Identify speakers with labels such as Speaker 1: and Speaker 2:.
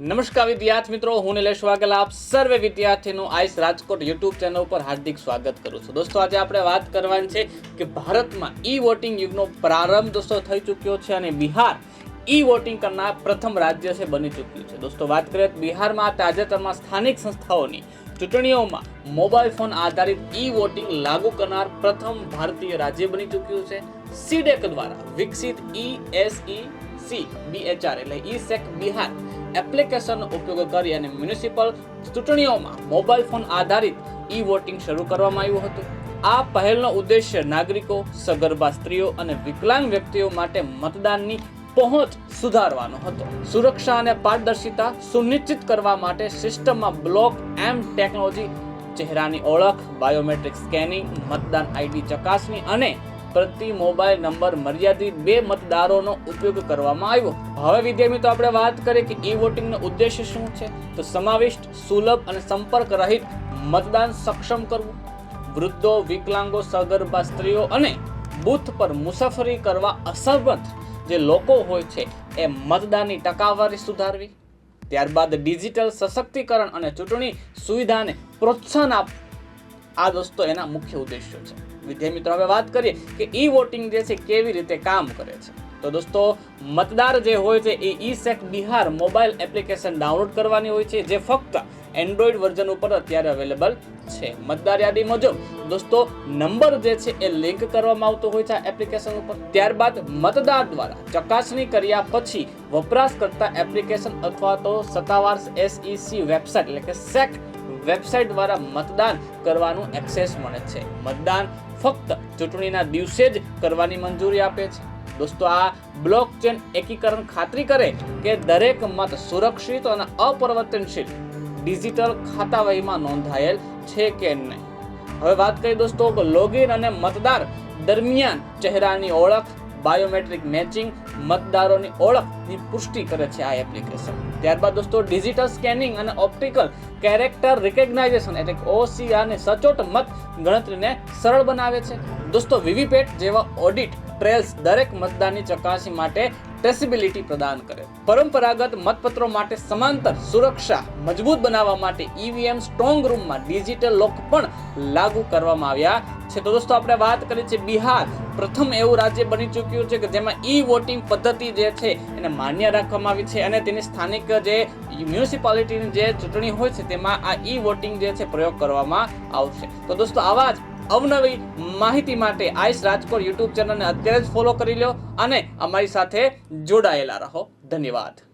Speaker 1: નમસ્કાર વિદ્યાર્થી મિત્રો, હું નિલેશ વાઘેલા. આપ સર્વે વિદ્યાર્થીનું આઈસ રાજકોટ યુટ્યુબ ચેનલ ઉપર હાર્દિક સ્વાગત કરું છું. દોસ્તો, આજે આપણે વાત કરવાની છે કે ભારતમાં ઈ વોટિંગ યુગનો પ્રારંભ દોસ્તો થઈ ચૂક્યો છે અને બિહાર ઈ વોટિંગ કરનાર પ્રથમ રાજ્ય છે, બની ચૂક્યું છે. દોસ્તો, વાત કરીએ બિહારમાં તાજેતરમાં સ્થાનિક સંસ્થાઓની ચૂંટણીઓમાં મોબાઈલ ફોન આધારિત ઈ વોટિંગ લાગુ કરનાર પ્રથમ ભારતીય રાજ્ય બની ચૂક્યું છે. સીડેક દ્વારા વિકસિત ઈ એસઈ સી બીએચઆર એટલે ઈ સેક બિહાર એપ્લિકેશનનો ઉપયોગ કરી અને મ્યુનિસિપલ ચૂંટણીઓમાં મોબાઈલ ફોન આધારિત ઈ વોટિંગ શરૂ કરવામાં આવ્યું હતું. આ પહેલનો ઉદ્દેશ્ય નાગરિકો, સગર્ભા સ્ત્રીઓ અને વિકલાંગ વ્યક્તિઓ માટે મતદાનની પહોંચ સુધારવાનો હતો. સુરક્ષા અને પારદર્શિતા સુનિશ્ચિત કરવા માટે સિસ્ટમમાં બ્લોક એમ ટેકનોલોજી, ચહેરાની ઓળખ, બાયોમેટ્રિક સ્કેનિંગ, મતદાન આઈડી ચકાસણી અને પ્રતિ મોબાઈલ નંબર મર્યાદિત બે મતદારોનો ઉપયોગ કરવામાં આવ્યો. હવે વિદ્યાર્થી મિત્રો, આપણે વાત કરીએ કે ઈ વોટિંગનો ઉદ્દેશ્ય શું છે? તો સમાવિષ્ટ, સુલભ અને સંપર્ક રહિત મતદાન સક્ષમ કરવું. વૃદ્ધો, વિકલાંગો, સગર્ભા સ્ત્રીઓ અને બૂથ પર મુસાફરી કરવા અસમર્થ જે લોકો હોય છે, એ મતદાનની ટકાવારી સુધારવી. ત્યારબાદ ડિજિટલ સશક્તિકરણ અને ચૂંટણી સુવિધાને પ્રોત્સાહન આપ, આ દોસ્તો એના મુખ્ય ઉદ્દેશ્યો છે. વિદ્યાર્થી મિત્રો, હવે વાત કરીએ કે ઈ વોટિંગ જે છે કેવી રીતે કામ કરે છે. તો દોસ્તો, મતદાર જે હોય છે એ e set Bihar mobile application download કરવાની હોય છે, જે ફક્ત એન્ડ્રોઈડ વર્ઝન ઉપર અત્યારે અવેલેબલ છે. મતદાર યાદી મુજબ, દોસ્તો, નંબર જે છે એ લિંક કરવામાં આવતો હોય છે આ એપ્લિકેશન ઉપર. ત્યારબાદ મતદાર દ્વારા ચકાસણી કર્યા પછી વપરાશકર્તા એપ્લિકેશન અથવા તો સત્તાવાર એસઈસી વેબસાઇટ, એટલે કે સેક વેબસાઇટ દ્વારા મતદાન કરવાનું એક્સેસ મળે છે. મતદાન ફક્ત ચૂંટણીના દિવસે જ કરવાની મંજૂરી આપે છે. દોસ્તો, આ બ્લોકચેન એકીકરણ ખાતરી કરે કે દરેક મત સુરક્ષિત અને અપરિવર્તનશીલ ડિજિટલ ખાતાવહીમાં નોંધાયેલ છે કે નહીં. હવે વાત કરીએ દોસ્તો લોગિન અને મતદાર દરમિયાન ચહેરાની ઓળખ બાયોમેટ્રિક મેચિંગ મતદારોની ઓળખની પુષ્ટિ કરે છે આ એપ્લિકેશન. ત્યારબાદ દોસ્તો, ડિજિટલ સ્કેનિંગ અને ઓપ્ટિકલ કેરેક્ટર રિકગ્નાઇઝેશન એટલે ઓસીઆર ને સચોટ મત ગણતરીને સરળ બનાવે છે. દોસ્તો, વીવીપેટ જેવા ઓડિટ ટ્રેલ્સ દરેક મતદારની ચકાસણી માટે ટ્રેસિબિલિટી પ્રદાન કરે. પરંપરાગત મતપત્રો માટે સમાંતર સુરક્ષા મજબૂત બનાવવા માટે ઈવીએમ સ્ટ્રોંગ રૂમમાં ડિજિટલ લોક પણ લાગુ કરવામાં આવ્યા છે. તો દોસ્તો, આપણે વાત કરી છે બિહાર. પ્રથમ એવું રાજ્ય બની ચૂક્યું છે કે જેમાં ઈ વોટિંગ પદ્ધતિ જે છે એને માન્ય રાખવામાં આવી છે અને તેની સ્થાનિક જે મ્યુનિસિપાલિટીની જે ચૂંટણી હોય છે તેમાં આ ઈ વોટિંગ જે છે પ્રયોગ કરવામાં આવશે. તો દોસ્તો, આવા જ અવનવી માહિતી માટે આઈસ રાજકોટ યુટ્યુબ ચેનલને અત્યારે જ ફોલો કરી લો અને અમારી સાથે જોડાયેલા રહો. ધન્યવાદ.